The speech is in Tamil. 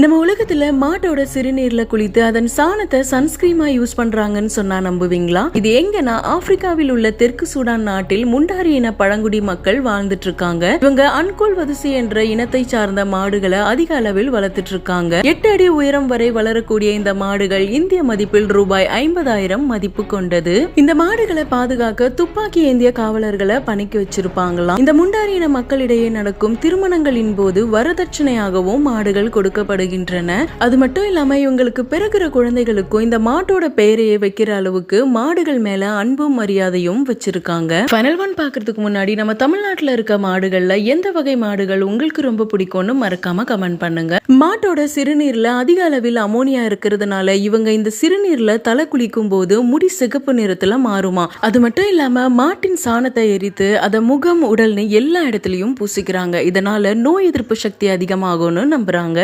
நம்ம உலகத்துல மாட்டோட சிறுநீர்ல குளித்து அதன் சாணத்தை சன்ஸ்கிரீமா யூஸ் பண்றாங்கன்னு சொன்னா நம்புவீங்களா? இது எங்கன்னா ஆப்பிரிக்காவில் உள்ள தெற்கு சூடான் நாட்டில் முண்டாரி இன பழங்குடி மக்கள் வாழ்ந்துட்டு இருக்காங்க இவங்க அன்கோல் வதுசி என்ற இனத்தை சார்ந்த மாடுகளை அதிக அளவில் வளர்த்துட்டு இருக்காங்க எட்டு அடி உயரம் வரை வளரக்கூடிய இந்த மாடுகள் இந்திய மதிப்பில் ரூபாய் ஐம்பதாயிரம் மதிப்பு கொண்டது. இந்த மாடுகளை பாதுகாக்க துப்பாக்கி ஏந்திய காவலர்களை பணிக்கு வச்சிருப்பாங்களாம். இந்த முண்டாரி இன மக்களிடையே நடக்கும் திருமணங்களின் போது வரதட்சணையாகவும் மாடுகள் கொடுக்கப்படுகிறது வருகின்றன அது மட்டும் இல்லாம இவங்களுக்கு பிறகுற குழந்தைகளுக்கும் இந்த மாட்டோட பெயரையே வைக்கிற அளவுக்கு மாடுகள் மேல அன்பும் மரியாதையும் வச்சிருக்காங்க. ஃபைனல் ஒன் பாக்குறதுக்கு முன்னாடி நம்ம தமிழ்நாட்டுல இருக்க மாடுகள்ல எந்த வகை மாடுகள் உங்களுக்கு ரொம்ப பிடிக்கும்னு மறக்காம கமெண்ட் பண்ணுங்க. மாட்டோட சிறுநீர்ல அதிக அளவில் அமோனியா இருக்கிறதுனால இவங்க இந்த சிறுநீர்ல தலை குளிக்கும் போது முடி சிகப்பு நிறத்துல மாறுமா. அது மட்டும் இல்லாம மாட்டின் சாணத்தை எரித்து அதை முகம் உடல்னு எல்லா இடத்துலயும் பூசிக்கிறாங்க. இதனால நோய் எதிர்ப்பு சக்தி அதிகமாகும்னு நம்புறாங்க.